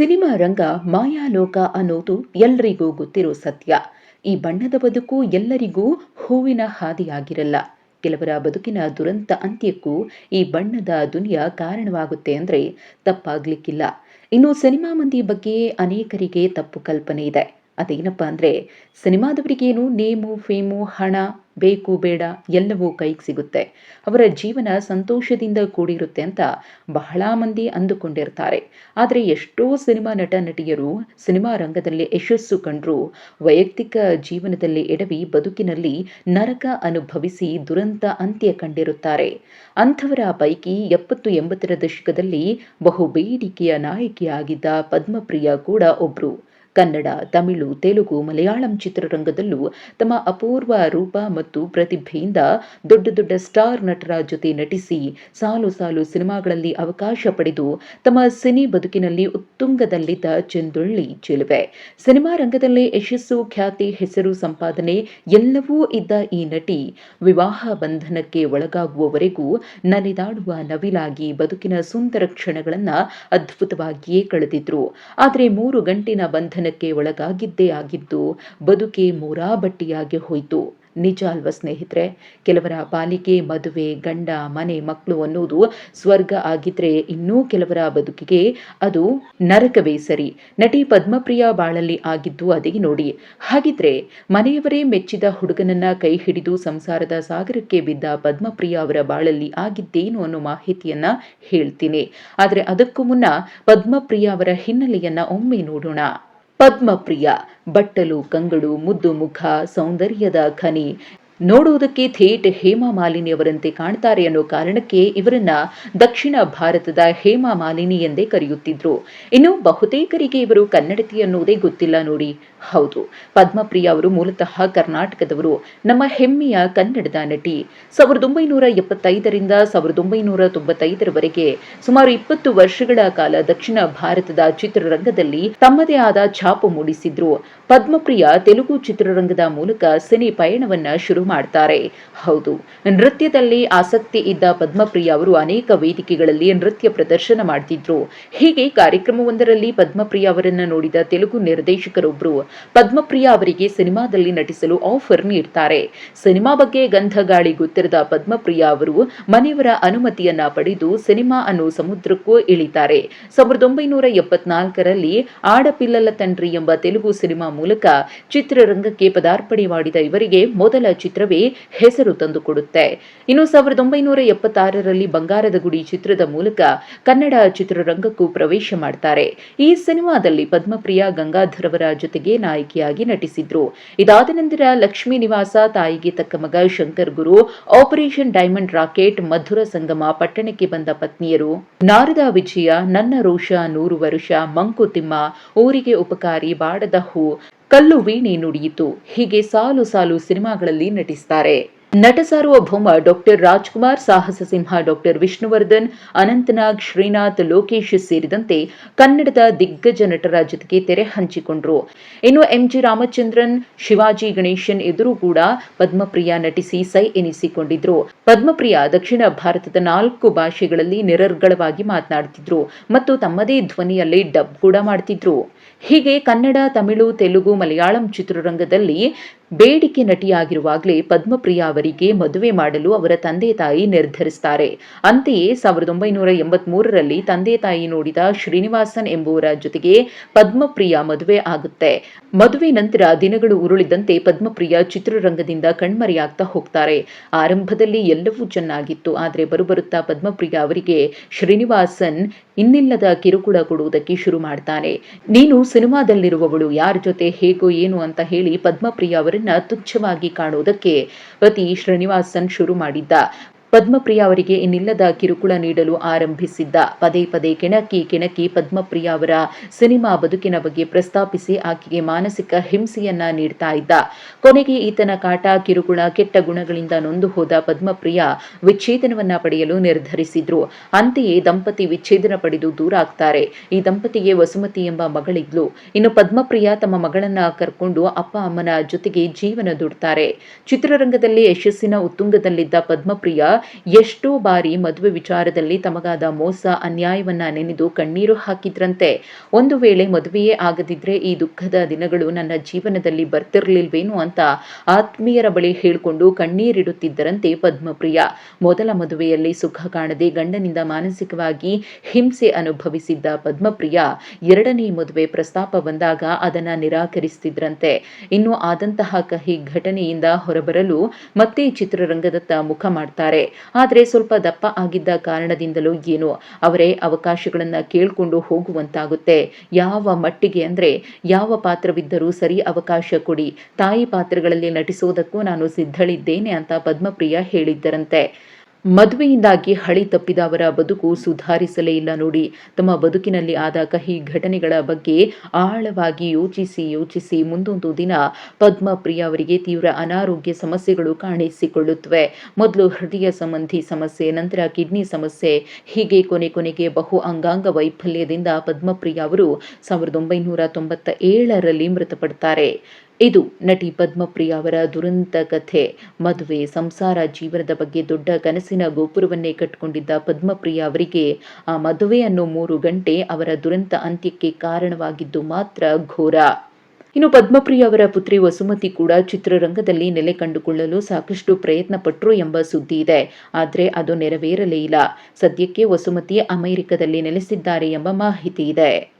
Cinema ರಂಗ ಮಾಯಾಲೋಕ ಅನ್ನೋದು ಎಲ್ರಿಗೂ ಗೊತ್ತಿರೋ ಸತ್ಯ. ಈ ಬಣ್ಣದ ಬದುಕು ಎಲ್ಲರಿಗೂ ಹೂವಿನ ಹಾದಿಯಾಗಿರಲ್ಲ. ಕೆಲವರ ಬದುಕಿನ ದುರಂತ ಅಂತ್ಯಕ್ಕೂ ಈ ಬಣ್ಣದ ದುನಿಯಾ ಕಾರಣವಾಗುತ್ತೆ ಅಂದರೆ ತಪ್ಪಾಗ್ಲಿಕ್ಕಿಲ್ಲ. ಇನ್ನು ಸಿನಿಮಾ ಮಂದಿ ಬಗ್ಗೆ ಅನೇಕರಿಗೆ ತಪ್ಪು ಕಲ್ಪನೆ ಇದೆ. ಅದೇನಪ್ಪ ಅಂದರೆ, ಸಿನಿಮಾದವರಿಗೇನು ನೇಮು, ಫೇಮು, ಹಣ ಬೇಕು, ಬೇಡ ಎಲ್ಲವೂ ಕೈಗೆ ಸಿಗುತ್ತೆ. ಅವರ ಜೀವನ ಸಂತೋಷದಿಂದ ಕೂಡಿರುತ್ತೆ ಅಂತ ಬಹಳ ಮಂದಿ ಅಂದುಕೊಂಡಿರ್ತಾರೆ. ಆದರೆ ಎಷ್ಟೋ ಸಿನಿಮಾ ನಟ, ನಟಿಯರು ಸಿನಿಮಾ ರಂಗದಲ್ಲಿ ಯಶಸ್ಸು ಕಂಡ್ರು ವೈಯಕ್ತಿಕ ಜೀವನದಲ್ಲಿ ಎಡವಿ ಬದುಕಿನಲ್ಲಿ ನರಕ ಅನುಭವಿಸಿ ದುರಂತ ಅಂತ್ಯ ಕಂಡಿರುತ್ತಾರೆ. ಅಂಥವರ ಪೈಕಿ ಎಪ್ಪತ್ತು ಎಂಬತ್ತರ ದಶಕದಲ್ಲಿ ಬಹು ಬೇಡಿಕೆಯ ನಾಯಕಿಯಾಗಿದ್ದ ಪದ್ಮಪ್ರಿಯ ಕೂಡ ಒಬ್ರು. ಕನ್ನಡ, ತಮಿಳು, ತೆಲುಗು, ಮಲಯಾಳಂ ಚಿತ್ರರಂಗದಲ್ಲೂ ತಮ್ಮ ಅಪೂರ್ವ ರೂಪ ಮತ್ತು ಪ್ರತಿಭೆಯಿಂದ ದೊಡ್ಡ ದೊಡ್ಡ ಸ್ಟಾರ್ ನಟರ ಜೊತೆ ನಟಿಸಿ ಸಾಲು ಸಾಲು ಸಿನಿಮಾಗಳಲ್ಲಿ ಅವಕಾಶ ಪಡೆದು ತಮ್ಮ ಸಿನಿ ಬದುಕಿನಲ್ಲಿ ಉತ್ತುಂಗದಲ್ಲಿದ್ದ ಚೆಂದುಳ್ಳಿ ಚೆಲುವೆ. ಸಿನಿಮಾ ರಂಗದಲ್ಲೇ ಯಶಸ್ಸು, ಖ್ಯಾತಿ, ಹೆಸರು ಸಂಪಾದನೆ ಎಲ್ಲವೂ ಇದ್ದ ಈ ನಟಿ ವಿವಾಹ ಬಂಧನಕ್ಕೆ ಒಳಗಾಗುವವರೆಗೂ ನನೆದಾಡುವ ನವಿಲಾಗಿ ಬದುಕಿನ ಸುಂದರ ಕ್ಷಣಗಳನ್ನು ಅದ್ಭುತವಾಗಿಯೇ ಕಳೆದಿದ್ರು. ಆದರೆ ಮೂರು ಗಂಟಿನ ಬಂಧನ ಬಂಧನಕ್ಕೆ ಒಳಗಾಗಿದ್ದೇ ಆಗಿದ್ದು ಬದುಕೆ ಮೂರಾಬಟ್ಟಿಯಾಗಿ ಹೋಯಿತು. ನಿಜ ಅಲ್ವ ಸ್ನೇಹಿತರೆ? ಕೆಲವರ ಪಾಲಿಕೆ ಮದುವೆ, ಗಂಡ, ಮನೆ ಮಕ್ಕಳು ಅನ್ನೋದು ಸ್ವರ್ಗ ಆಗಿದ್ರೆ ಇನ್ನೂ ಕೆಲವರ ಬದುಕಿಗೆ ಅದು ನರಕವೇ ಸರಿ. ನಟಿ ಪದ್ಮಪ್ರಿಯ ಬಾಳಲ್ಲಿ ಆಗಿದ್ದು ಅದೇ ನೋಡಿ. ಹಾಗಿದ್ರೆ ಮನೆಯವರೇ ಮೆಚ್ಚಿದ ಹುಡುಗನನ್ನ ಕೈ ಹಿಡಿದು ಸಂಸಾರದ ಸಾಗರಕ್ಕೆ ಬಿದ್ದ ಪದ್ಮಪ್ರಿಯ ಅವರ ಬಾಳಲ್ಲಿ ಆಗಿದ್ದೇನು ಅನ್ನೋ ಮಾಹಿತಿಯನ್ನ ಹೇಳ್ತೀನಿ. ಆದರೆ ಅದಕ್ಕೂ ಮುನ್ನ ಪದ್ಮಪ್ರಿಯ ಅವರ ಹಿನ್ನೆಲೆಯನ್ನ ಒಮ್ಮೆ ನೋಡೋಣ. ಪದ್ಮಪ್ರಿಯ ಬಟ್ಟಲು ಕಂಗಳು ಮುದ್ದು ಮುಖ ಸೌಂದರ್ಯದ ಖನಿ ನೋಡುವುದಕ್ಕೆ ಥೇಟ್ ಹೇಮಾ ಮಾಲಿನಿ ಅವರಂತೆ ಕಾಣ್ತಾರೆ ಅನ್ನೋ ಕಾರಣಕ್ಕೆ ಇವರನ್ನ ದಕ್ಷಿಣ ಭಾರತದ ಹೇಮಾ ಮಾಲಿನಿ ಎಂದೇ ಕರೆಯುತ್ತಿದ್ರು. ಇನ್ನು ಬಹುತೇಕರಿಗೆ ಇವರು ಕನ್ನಡತಿ ಅನ್ನುವುದೇ ಗೊತ್ತಿಲ್ಲ ನೋಡಿ. ಹೌದು, ಪದ್ಮಪ್ರಿಯ ಅವರು ಮೂಲತಃ ಕರ್ನಾಟಕದವರು, ನಮ್ಮ ಹೆಮ್ಮೆಯ ಕನ್ನಡದ ನಟಿ. ಸಾವಿರದ ಒಂಬೈನೂರ ಎಪ್ಪತ್ತೈದರಿಂದ ಸಾವಿರದ ಒಂಬೈನೂರ ತೊಂಬತ್ತೈದರವರೆಗೆ ಸುಮಾರು ಇಪ್ಪತ್ತು ವರ್ಷಗಳ ಕಾಲ ದಕ್ಷಿಣ ಭಾರತದ ಚಿತ್ರರಂಗದಲ್ಲಿ ತಮ್ಮದೇ ಆದ ಛಾಪು ಮೂಡಿಸಿದ್ರು. ಪದ್ಮಪ್ರಿಯ ತೆಲುಗು ಚಿತ್ರರಂಗದ ಮೂಲಕ ಸಿನಿ ಪಯಣವನ್ನ ಶುರು ಮಾಡ್ತಾರೆ. ಹೌದು. ನೃತ್ಯದಲ್ಲಿ ಆಸಕ್ತಿ ಇದ್ದ ಪದ್ಮಪ್ರಿಯ ಅವರು ಅನೇಕ ವೇದಿಕೆಗಳಲ್ಲಿ ನೃತ್ಯ ಪ್ರದರ್ಶನ ಮಾಡ್ತಿದ್ರು. ಹೀಗೆ ಕಾರ್ಯಕ್ರಮವೊಂದರಲ್ಲಿ ಪದ್ಮಪ್ರಿಯ ಅವರನ್ನ ನೋಡಿದ ತೆಲುಗು ನಿರ್ದೇಶಕರೊಬ್ಬರು ಪದ್ಮಪ್ರಿಯ ಅವರಿಗೆ ಸಿನಿಮಾದಲ್ಲಿ ನಟಿಸಲು ಆಫರ್ ನೀಡ್ತಾರೆ. ಸಿನಿಮಾ ಬಗ್ಗೆ ಗಂಧ ಗಾಳಿ ಗೊತ್ತಿರದ ಪದ್ಮಪ್ರಿಯ ಅವರು ಮನೆಯವರ ಅನುಮತಿಯನ್ನ ಪಡೆದು ಸಿನಿಮಾ ಅನ್ನು ಸಮುದ್ರಕ್ಕೂ ಇಳಿತಾರೆ. ಸಾವಿರದ ಒಂಬೈನೂರ ಎಪ್ಪತ್ನಾಲ್ಕರಲ್ಲಿ ಆಡಪಿಲ್ಲಲ ತಂಡ್ರಿ ಎಂಬ ತೆಲುಗು ಸಿನಿಮಾ ಮೂಲಕ ಚಿತ್ರರಂಗಕ್ಕೆ ಪದಾರ್ಪಣೆ ಮಾಡಿದ ಇವರಿಗೆ ಮೊದಲ ಚಿತ್ರವೇ ಹೆಸರು ತಂದುಕೊಡುತ್ತೆ. ಇನ್ನು ಸಾವಿರದ ಒಂಬೈನೂರ ಎಪ್ಪತ್ತಾರರಲ್ಲಿ ಬಂಗಾರದ ಗುಡಿ ಚಿತ್ರದ ಮೂಲಕ ಕನ್ನಡ ಚಿತ್ರರಂಗಕ್ಕೂ ಪ್ರವೇಶ ಮಾಡ್ತಾರೆ. ಈ ಸಿನಿಮಾದಲ್ಲಿ ಪದ್ಮಪ್ರಿಯ ಗಂಗಾಧರವರ ಜೊತೆಗೆ ನಾಯಕಿಯಾಗಿ ನಟಿಸಿದ್ರು. ಇದಾದ ನಂತರ ಲಕ್ಷ್ಮೀ ನಿವಾಸ, ತಾಯಿಗೆ ತಕ್ಕ ಮಗ Shankar Guru, operation diamond racket, Madhura Sangama, ಪಟ್ಟಣಕ್ಕೆ ಬಂದ ಪತ್ನಿಯರು, ನಾರದ ವಿಜಯ, ನನ್ನ ರೋಷ, ನೂರು ವರುಷ, ಮಂಕುತಿಮ್ಮ, ಊರಿಗೆ ಉಪಕಾರಿ, ಬಾಡದ ಹೂ ಕಲ್ಲು ವೀಣೆ ನುಡಿಯಿತು. ಹೀಗೆ ಸಾಲು ಸಾಲು ಸಿನಿಮಾಗಳಲ್ಲಿ ನಟಿಸ್ತಾರೆ. ನಟ ಸಾರ್ವಭೌಮ ಡಾಕ್ಟರ್ ರಾಜ್ಕುಮಾರ್, ಸಾಹಸ ಸಿಂಹ ಡಾಕ್ಟರ್ ವಿಷ್ಣುವರ್ಧನ್, ಅನಂತನಾಗ್, ಶ್ರೀನಾಥ್, ಲೋಕೇಶ್ ಸೇರಿದಂತೆ ಕನ್ನಡದ ದಿಗ್ಗಜ ನಟರ ಜೊತೆಗೆ ತೆರೆ ಹಂಚಿಕೊಂಡ್ರು. ಇನ್ನು ಎಂಜಿ ರಾಮಚಂದ್ರನ್, ಶಿವಾಜಿ ಗಣೇಶನ್ ಎದುರು ಕೂಡ ಪದ್ಮಪ್ರಿಯ ನಟಿಸಿ ಸೈ ಎನಿಸಿಕೊಂಡಿದ್ರು. ಪದ್ಮಪ್ರಿಯ ದಕ್ಷಿಣ ಭಾರತದ ನಾಲ್ಕು ಭಾಷೆಗಳಲ್ಲಿ ನಿರರ್ಗಳವಾಗಿ ಮಾತನಾಡ್ತಿದ್ರು ಮತ್ತು ತಮ್ಮದೇ ಧ್ವನಿಯಲ್ಲಿ ಡಬ್ ಕೂಡ ಮಾಡ್ತಿದ್ರು. ಹೀಗೆ ಕನ್ನಡ ತಮಿಳು ತೆಲುಗು ಮಲಯಾಳಂ ಚಿತ್ರರಂಗದಲ್ಲಿ ಬೇಡಿಕೆ ನಟಿಯಾಗಿರುವಾಗಲೇ ಪದ್ಮಪ್ರಿಯ ಅವರಿಗೆ ಮದುವೆ ಮಾಡಲು ಅವರ ತಂದೆ ತಾಯಿ ನಿರ್ಧರಿಸುತ್ತಾರೆ ಅಂತೆಯೇ ಸಾವಿರದ ಒಂಬೈನೂರ ಎಂಬತ್ಮೂರರಲ್ಲಿ ತಂದೆ ತಾಯಿ ನೋಡಿದ ಶ್ರೀನಿವಾಸನ್ ಎಂಬುವರ ಜೊತೆಗೆ ಪದ್ಮಪ್ರಿಯ ಮದುವೆ ಆಗುತ್ತೆ. ಮದುವೆ ನಂತರ ದಿನಗಳು ಉರುಳಿದಂತೆ ಪದ್ಮಪ್ರಿಯ ಚಿತ್ರರಂಗದಿಂದ ಕಣ್ಮರೆಯಾಗ್ತಾ ಹೋಗ್ತಾರೆ. ಆರಂಭದಲ್ಲಿ ಎಲ್ಲವೂ ಚೆನ್ನಾಗಿತ್ತು, ಆದರೆ ಬರುಬರುತ್ತಾ ಪದ್ಮಪ್ರಿಯ ಅವರಿಗೆ ಶ್ರೀನಿವಾಸನ್ ಇನ್ನಿಲ್ಲದ ಕಿರುಕುಳ ಕೊಡುವುದಕ್ಕೆ ಶುರು ಮಾಡ್ತಾನೆ. ನೀನು ಸಿನಿಮಾದಲ್ಲಿರುವವಳು, ಯಾರ ಜೊತೆ ಹೇಗೋ ಏನು ಅಂತ ಹೇಳಿ ಪದ್ಮಪ್ರಿಯ ಅವರನ್ನ ತುಚ್ಛವಾಗಿ ಕಾಣುವುದಕ್ಕೆ ಪತಿ ಶ್ರೀನಿವಾಸನ್ ಶುರು ಮಾಡಿದ್ದ ಪದ್ಮಪ್ರಿಯ ಅವರಿಗೆ ಇನ್ನಿಲ್ಲದ ಕಿರುಕುಳ ನೀಡಲು ಆರಂಭಿಸಿದ್ದ ಪದೇ ಪದೇ ಕೆಣಕಿ ಕೆಣಕಿ ಪದ್ಮಪ್ರಿಯ ಅವರ ಸಿನಿಮಾ ಬದುಕಿನ ಬಗ್ಗೆ ಪ್ರಸ್ತಾಪಿಸಿ ಆಕೆಗೆ ಮಾನಸಿಕ ಹಿಂಸೆಯನ್ನ ನೀಡ್ತಾ ಇದ್ದ. ಕೊನೆಗೆ ಈತನ ಕಾಟ, ಕಿರುಕುಳ, ಕೆಟ್ಟ ಗುಣಗಳಿಂದ ನೊಂದು ಹೋದ ಪದ್ಮಪ್ರಿಯ ವಿಚ್ಛೇದನವನ್ನ ಪಡೆಯಲು ನಿರ್ಧರಿಸಿದ್ರು. ಅಂತೆಯೇ ದಂಪತಿ ವಿಚ್ಛೇದನ ಪಡೆದು ದೂರ ಆಗ್ತಾರೆ ಈ ದಂಪತಿಗೆ ವಸುಮತಿ ಎಂಬ ಮಗಳಿದ್ಲು. ಇನ್ನು ಪದ್ಮಪ್ರಿಯ ತಮ್ಮ ಮಗಳನ್ನ ಕರ್ಕೊಂಡು ಅಪ್ಪ ಅಮ್ಮನ ಜೊತೆಗೆ ಜೀವನ ದುಡ್ತಾರೆ. ಚಿತ್ರರಂಗದಲ್ಲಿ ಯಶಸ್ಸಿನ ಉತ್ತುಂಗದಲ್ಲಿದ್ದ ಪದ್ಮಪ್ರಿಯ ಎಷ್ಟೋ ಬಾರಿ ಮದುವೆ ವಿಚಾರದಲ್ಲಿ ತಮಗಾದ ಮೋಸ, ಅನ್ಯಾಯವನ್ನ ನೆನೆದು ಕಣ್ಣೀರು ಹಾಕಿದ್ರಂತೆ. ಒಂದು ವೇಳೆ ಮದುವೆಯೇ ಆಗದಿದ್ರೆ ಈ ದುಃಖದ ದಿನಗಳು ನನ್ನ ಜೀವನದಲ್ಲಿ ಬರ್ತಿರ್ಲಿಲ್ವೇನೋ ಅಂತ ಆತ್ಮೀಯರ ಬಳಿ ಹೇಳಿಕೊಂಡು ಕಣ್ಣೀರಿಡುತ್ತಿದ್ದರಂತೆ ಪದ್ಮಪ್ರಿಯ. ಮೊದಲ ಮದುವೆಯಲ್ಲಿ ಸುಖ ಕಾಣದೆ ಗಂಡನಿಂದ ಮಾನಸಿಕವಾಗಿ ಹಿಂಸೆ ಅನುಭವಿಸಿದ್ದ ಪದ್ಮಪ್ರಿಯ ಎರಡನೇ ಮದುವೆ ಪ್ರಸ್ತಾಪ ಬಂದಾಗ ಅದನ್ನ ನಿರಾಕರಿಸುತ್ತಿದ್ರಂತೆ ಇನ್ನು ಆದಂತಹ ಕಹಿ ಘಟನೆಯಿಂದ ಹೊರಬರಲು ಮತ್ತೆ ಚಿತ್ರರಂಗದತ್ತ ಮುಖ ಮಾಡ್ತಾರೆ. ಆದರೆ ಸ್ವಲ್ಪ ದಪ್ಪ ಆಗಿದ್ದ ಕಾರಣದಿಂದಲೂ ಏನು ಅವರೇ ಅವಕಾಶಗಳನ್ನು ಕೇಳಿಕೊಂಡು ಹೋಗುವಂತಾಗುತ್ತೆ. ಯಾವ ಮಟ್ಟಿಗೆ ಅಂದ್ರೆ ಯಾವ ಪಾತ್ರವಿದ್ದರೂ ಸರಿ ಅವಕಾಶ ಕೊಡಿ. ತಾಯಿ ಪಾತ್ರಗಳಲ್ಲಿ ನಟಿಸೋದಕ್ಕೂ ನಾನು ಸಿದ್ಧಳಿದ್ದೇನೆ ಅಂತ ಪದ್ಮಪ್ರಿಯ ಹೇಳಿದ್ದರಂತೆ. ಮದುವೆಯಿಂದಾಗಿ ಹಳಿ ತಪ್ಪಿದ ಅವರ ಬದುಕು ಸುಧಾರಿಸಲೇ ಇಲ್ಲ ನೋಡಿ. ತಮ್ಮ ಬದುಕಿನಲ್ಲಿ ಆದ ಕಹಿ ಘಟನೆಗಳ ಬಗ್ಗೆ ಆಳವಾಗಿ ಯೋಚಿಸಿ ಯೋಚಿಸಿ ಮುಂದೊಂದು ದಿನ ಪದ್ಮಪ್ರಿಯ ಅವರಿಗೆ ತೀವ್ರ ಅನಾರೋಗ್ಯ ಸಮಸ್ಯೆಗಳು ಕಾಣಿಸಿಕೊಳ್ಳುತ್ತವೆ. ಮೊದಲು ಹೃದಯ ಸಂಬಂಧಿ ಸಮಸ್ಯೆ, ನಂತರ ಕಿಡ್ನಿ ಸಮಸ್ಯೆ, ಹೀಗೆ ಕೊನೆ ಕೊನೆಗೆ ಬಹು ಅಂಗಾಂಗ ವೈಫಲ್ಯದಿಂದ ಪದ್ಮಪ್ರಿಯ ಅವರು ಸಾವಿರದ ಒಂಬೈನೂರ ತೊಂಬತ್ತ ಏಳರಲ್ಲಿ ಮೃತಪಡ್ತಾರೆ. ಇದು ನಟಿ ಪದ್ಮಪ್ರಿಯ ಅವರ ದುರಂತ ಕಥೆ. ಮದುವೆ, ಸಂಸಾರ, ಜೀವನದ ಬಗ್ಗೆ ದೊಡ್ಡ ಕನಸಿನ ಗೋಪುರವನ್ನೇ ಕಟ್ಟಿಕೊಂಡಿದ್ದ ಪದ್ಮಪ್ರಿಯ ಅವರಿಗೆ ಆ ಮದುವೆ ಅನ್ನೋ ಮೂರು ಗಂಟೆ ಅವರ ದುರಂತ ಅಂತ್ಯಕ್ಕೆ ಕಾರಣವಾಗಿದ್ದು ಮಾತ್ರ ಘೋರ. ಇನ್ನು ಪದ್ಮಪ್ರಿಯ ಅವರ ಪುತ್ರಿ ವಸುಮತಿ ಕೂಡ ಚಿತ್ರರಂಗದಲ್ಲಿ ನೆಲೆ ಕಂಡುಕೊಳ್ಳಲು ಸಾಕಷ್ಟು ಪ್ರಯತ್ನ ಪಟ್ಟರು ಎಂಬ ಸುದ್ದಿ ಇದೆ. ಆದರೆ ಅದು ನೆರವೇರಲೇ ಇಲ್ಲ. ಸದ್ಯಕ್ಕೆ ವಸುಮತಿ ಅಮೆರಿಕದಲ್ಲಿ ನೆಲೆಸಿದ್ದಾರೆ ಎಂಬ ಮಾಹಿತಿ ಇದೆ.